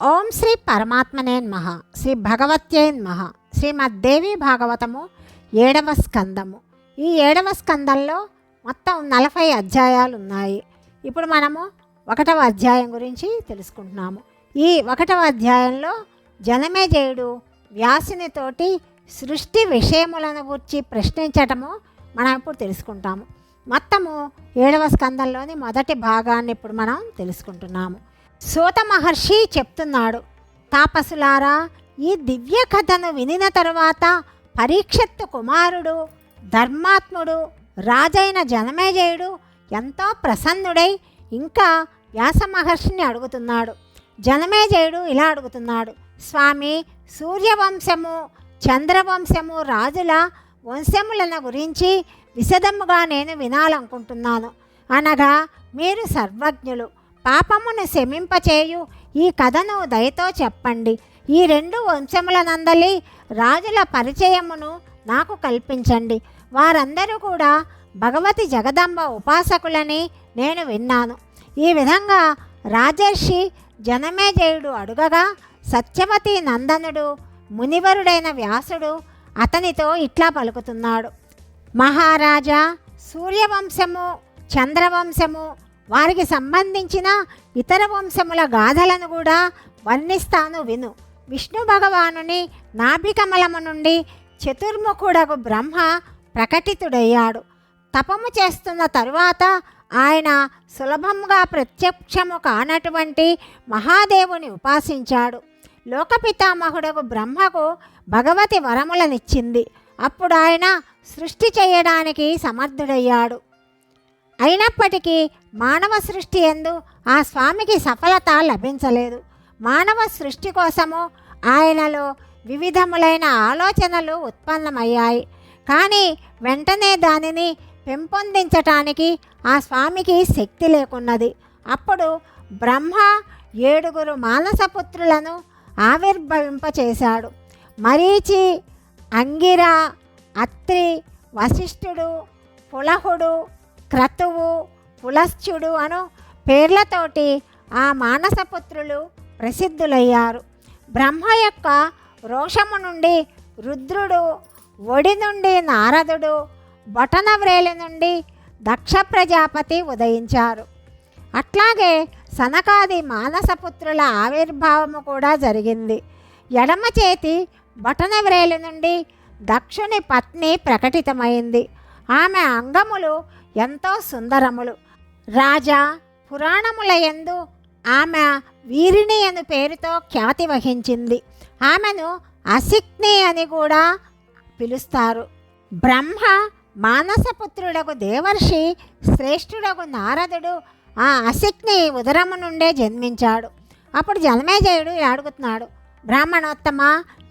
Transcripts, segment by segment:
ఓం శ్రీ పరమాత్మనే నమః శ్రీ భగవత్యే నమః శ్రీమద్దేవి భాగవతము ఏడవ స్కందము. ఈ ఏడవ స్కందంలో మొత్తం నలభై అధ్యాయాలు ఉన్నాయి ఇప్పుడు మనము ఒకటవ అధ్యాయం గురించి తెలుసుకుంటున్నాము. ఈ ఒకటవ అధ్యాయంలో జనమేజయుడు వ్యాసునితోటి సృష్టి విషయములను గురించి ప్రశ్నించటము మనం ఇప్పుడు తెలుసుకుంటాము. మొత్తము ఏడవ స్కందంలోని మొదటి భాగాన్ని ఇప్పుడు మనం తెలుసుకుంటున్నాము. సూత మహర్షి చెప్తున్నాడు తాపసులారా ఈ దివ్య కథను వినిన తరువాత పరీక్షత్తు కుమారుడు ధర్మాత్ముడు రాజైన జనమేజయుడు ఎంతో ప్రసన్నుడై ఇంకా వ్యాస మహర్షిని అడుగుతున్నాడు. జనమేజయుడు ఇలా అడుగుతున్నాడు స్వామి సూర్యవంశము చంద్రవంశము రాజుల వంశములను గురించి విశదముగా నేను వినాలనుకుంటున్నాను. అనగా మీరు సర్వజ్ఞులు పాపమును శమింపచేయు. ఈ కథను దయతో చెప్పండి. ఈ రెండు వంశముల నందలి రాజుల పరిచయమును నాకు కల్పించండి. వారందరూ కూడా భగవతి జగదంబ ఉపాసకులని నేను విన్నాను. ఈ విధంగా రాజర్షి జనమేజయుడు అడుగగా సత్యవతి నందనుడు మునివరుడైన వ్యాసుడు అతనితో ఇట్లా పలుకుతున్నాడు. మహారాజా సూర్యవంశము చంద్రవంశము వారికి సంబంధించిన ఇతర వంశముల గాథలను కూడా వర్ణిస్తాను విను. విష్ణు భగవానుని నాభికమలము నుండి చతుర్ముఖుడకు బ్రహ్మ ప్రకటితుడయ్యాడు. తపము చేస్తున్న తరువాత ఆయన సులభంగా ప్రత్యక్షము కానటువంటి మహాదేవుని ఉపాసించాడు. లోకపితామహుడకు బ్రహ్మకు భగవతి వరములనిచ్చింది. అప్పుడు ఆయన సృష్టి చేయడానికి సమర్థుడయ్యాడు. అయినప్పటికీ మానవ సృష్టి ఎందు ఆ స్వామికి సఫలత లభించలేదు. మానవ సృష్టి కోసము ఆయనలో వివిధములైన ఆలోచనలు ఉత్పన్నమయ్యాయి. కానీ వెంటనే దానిని పెంపొందించటానికి ఆ స్వామికి శక్తి లేకున్నది. అప్పుడు బ్రహ్మ ఏడుగురు మానసపుత్రులను ఆవిర్భవింపచేశాడు. మరీచి అంగిర అత్రి వశిష్ఠుడు పులహుడు క్రతు పులశ్చుడు అను పేర్లతోటి ఆ మానసపుత్రులు ప్రసిద్ధులయ్యారు. బ్రహ్మ యొక్క రోషము నుండి రుద్రుడు ఒడి నుండి నారదుడు బొటనవ్రేలి నుండి దక్ష ప్రజాపతి ఉదయించారు. అట్లాగే సనకాది మానసపుత్రుల ఆవిర్భావము కూడా జరిగింది. ఎడమ చేతి బొటనవ్రేలి నుండి దక్షుని పత్ని ప్రకటితమైంది. ఆమె అంగములు ఎంతో సుందరములు. రాజా పురాణముల యందు ఆమె వీరిణి అను పేరుతో ఖ్యాతి వహించింది. ఆమెను అసిక్ని అని కూడా పిలుస్తారు. బ్రహ్మ మానసపుత్రుడకు దేవర్షి శ్రేష్ఠుడకు నారదుడు ఆ అసిక్ని ఉదరము నుండే జన్మించాడు. అప్పుడు జనమేజయుడు అడుగుతున్నాడు బ్రాహ్మణోత్తమ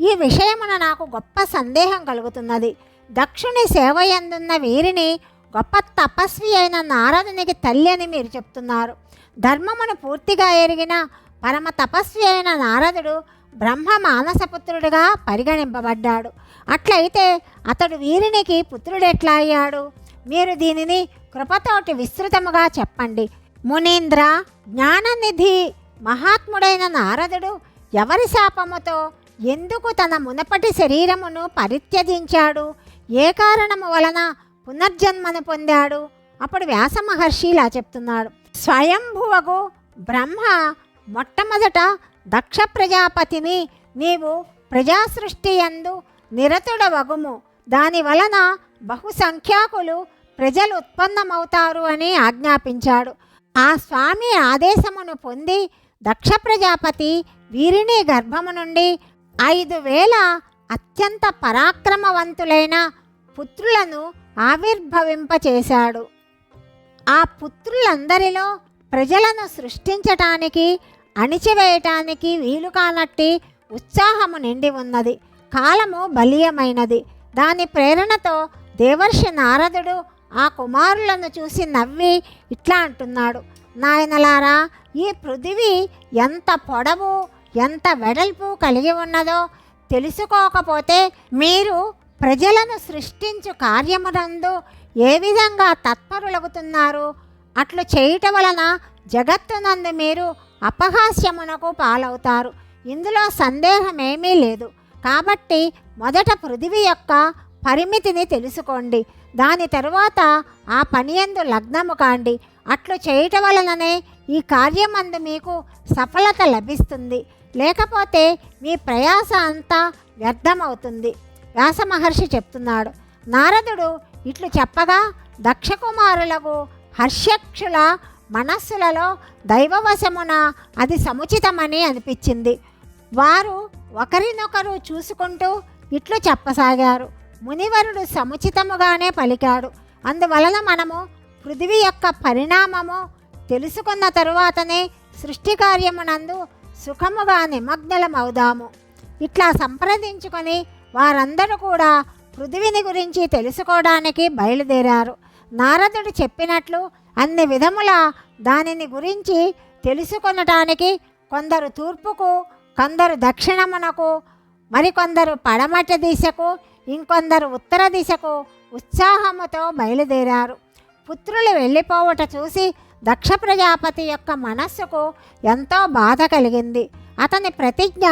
ఈ విషయమున నాకు గొప్ప సందేహం కలుగుతున్నది. దక్షుని సేవయందున్న వీరిని గొప్ప తపస్వి అయిన నారదునికి తల్లి అని మీరు చెప్తున్నారు. ధర్మమును పూర్తిగా ఎరిగిన పరమ తపస్వి అయిన నారదుడు బ్రహ్మ మానసపుత్రుడిగా పరిగణింపబడ్డాడు. అట్లయితే అతడు వీరినికి పుత్రుడెట్లా అయ్యాడు? మీరు దీనిని కృపతోటి విస్తృతముగా చెప్పండి. మునీంద్ర జ్ఞాననిధి మహాత్ముడైన నారదుడు ఎవరి శాపముతో ఎందుకు తన మునపటి శరీరమును పరిత్యజించాడు? ఏ కారణము వలన పునర్జన్మను పొందాడు. అప్పుడు వ్యాస మహర్షి ఇలా చెప్తున్నాడు. స్వయంభువగు బ్రహ్మ మొట్టమొదట దక్ష ప్రజాపతిని నీవు ప్రజాసృష్టి యందు నిరతుడవగుము. దాని వలన బహుసంఖ్యాకులు ప్రజలు ఉత్పన్నమవుతారు అని ఆజ్ఞాపించాడు. ఆ స్వామి ఆదేశమును పొంది దక్ష ప్రజాపతి వీరిని గర్భము నుండి ఐదు వేల అత్యంత పరాక్రమవంతులైన పుత్రులను ఆవిర్భవింపచేశాడు. ఆ పుత్రులందరిలో ప్రజలను సృష్టించటానికి అణిచివేయటానికి వీలు కానట్టి ఉత్సాహము నిండి ఉన్నది. కాలము బలీయమైనది. దాని ప్రేరణతో దేవర్షి నారదుడు ఆ కుమారులను చూసి నవ్వి ఇట్లా అంటున్నాడు. నాయనలారా ఈ పృథివీ ఎంత పొడవు ఎంత వెడల్పు కలిగి ఉన్నదో తెలుసుకోకపోతే మీరు ప్రజలను సృష్టించు కార్యమునందు ఏ విధంగా తత్పరులగుతున్నారు? అట్లు చేయటం వలన జగత్తునందు మీరు అపహాస్యమునకు పాలవుతారు. ఇందులో సందేహం ఏమీ లేదు. కాబట్టి మొదట పృథివీ యొక్క పరిమితిని తెలుసుకోండి. దాని తరువాత ఆ పనియందు లగ్నము కాండి. అట్లు చేయటం వలననే ఈ కార్యమందు మీకు సఫలత లభిస్తుంది. లేకపోతే మీ ప్రయాస అంతా వ్యర్థమవుతుంది. వ్యాస మహర్షి చెప్తున్నాడు. నారదుడు ఇట్లు చెప్పగా దక్షకుమారులకు హర్షక్షుల మనస్సులలో దైవవశమున అది సముచితమని అనిపించింది. వారు ఒకరినొకరు చూసుకుంటూ ఇట్లు చెప్పసాగారు. మునివరుడు సముచితముగానే పలికాడు. అందువలన మనము పృథివీ యొక్క పరిణామము తెలుసుకున్న తరువాతనే సృష్టి కార్యమునందు సుఖముగా నిమగ్నలమవుదాము. ఇట్లా సంప్రదించుకొని వారందరూ కూడా పృథివిని గురించి తెలుసుకోవడానికి బయలుదేరారు. నారదుడు చెప్పినట్లు అన్ని విధముల దానిని గురించి తెలుసుకొనటానికి కొందరు తూర్పుకు కొందరు దక్షిణమునకు మరికొందరు పడమటి దిశకు ఇంకొందరు ఉత్తర దిశకు ఉత్సాహముతో బయలుదేరారు. పుత్రులు వెళ్ళిపోవట చూసి దక్ష ప్రజాపతి యొక్క మనస్సుకు ఎంతో బాధ కలిగింది. అతని ప్రతిజ్ఞ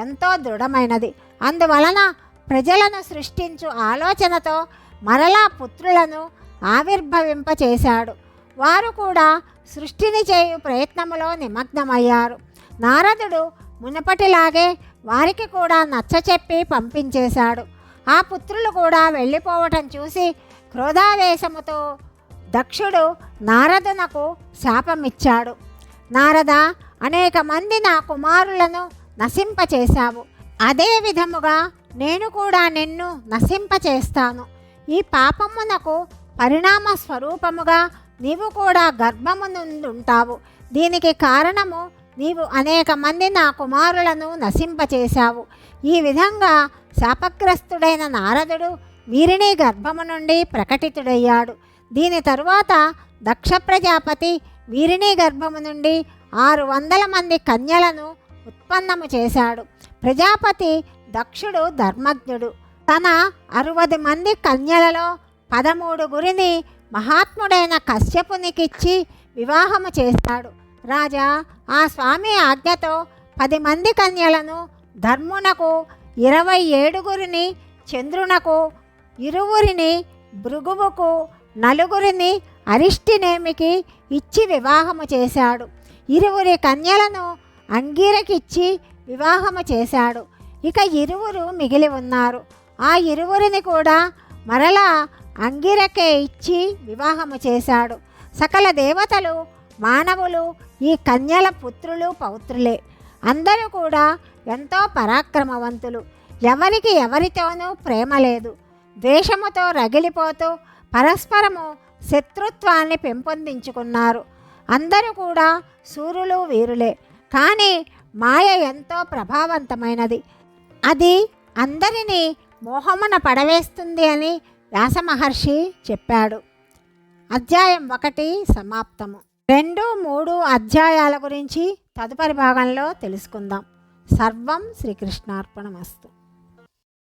ఎంతో దృఢమైనది. అందువలన ప్రజలను సృష్టించు ఆలోచనతో మరలా పుత్రులను ఆవిర్భవింపచేశాడు. వారు కూడా సృష్టిని చేయు ప్రయత్నములో నిమగ్నమయ్యారు. నారదుడు మునుపటిలాగే వారికి కూడా నచ్చచెప్పి పంపించేశాడు. ఆ పుత్రులు కూడా వెళ్ళిపోవటం చూసి క్రోధావేశముతో దక్షుడు నారదునకు శాపమిచ్చాడు. నారద అనేక మంది నా కుమారులను నశింపచేశావు. అదే విధముగా నేను కూడా నిన్ను నశింపచేస్తాను. ఈ పాపమునకు పరిణామ స్వరూపముగా నీవు కూడా గర్భము దీనికి కారణము నీవు అనేక మంది నా కుమారులను నశింపచేశావు. ఈ విధంగా శాపగ్రస్తుడైన నారదుడు వీరిని గర్భము నుండి ప్రకటితుడయ్యాడు. దీని తరువాత దక్ష ప్రజాపతి వీరిని గర్భము నుండి ఆరు వందల మంది కన్యలను ఉత్పన్నము చేశాడు. ప్రజాపతి దక్షుడు ధర్మజ్ఞుడు. తన అరవది మంది కన్యలలో పదమూడు గురిని మహాత్ముడైన కశ్యపునికిచ్చి వివాహము చేశాడు రాజా ఆ స్వామి ఆజ్ఞతో పది మంది కన్యలను ధర్మునకు ఇరవై ఏడుగురిని చంద్రునకు ఇరువురిని భృగువుకు నలుగురిని అరిష్టినేమికి ఇచ్చి వివాహము చేశాడు. ఇరువురి కన్యలను అంగీరకిచ్చి వివాహము చేశాడు. ఇక ఇరువురు మిగిలి ఉన్నారు. ఆ ఇరువురిని కూడా మరలా అంగిరకే ఇచ్చి వివాహము చేశాడు. సకల దేవతలు మానవులు ఈ కన్యల పుత్రులు పౌత్రులే. అందరూ కూడా ఎంతో పరాక్రమవంతులు. ఎవరికి ఎవరితోనూ ప్రేమ లేదు. ద్వేషముతో రగిలిపోతూ పరస్పరము శత్రుత్వాన్ని పెంపొందించుకున్నారు. అందరూ కూడా సూర్యులు వీరులే. కానీ మాయ ఎంతో ప్రభావవంతమైనది. అది అందరినీ మోహమున పడవేస్తుంది అని వ్యాస మహర్షి చెప్పాడు. అధ్యాయం ఒకటి సమాప్తము. రెండు మూడు అధ్యాయాల గురించి తదుపరి భాగంలో తెలుసుకుందాం. సర్వం శ్రీకృష్ణార్పణమస్తు.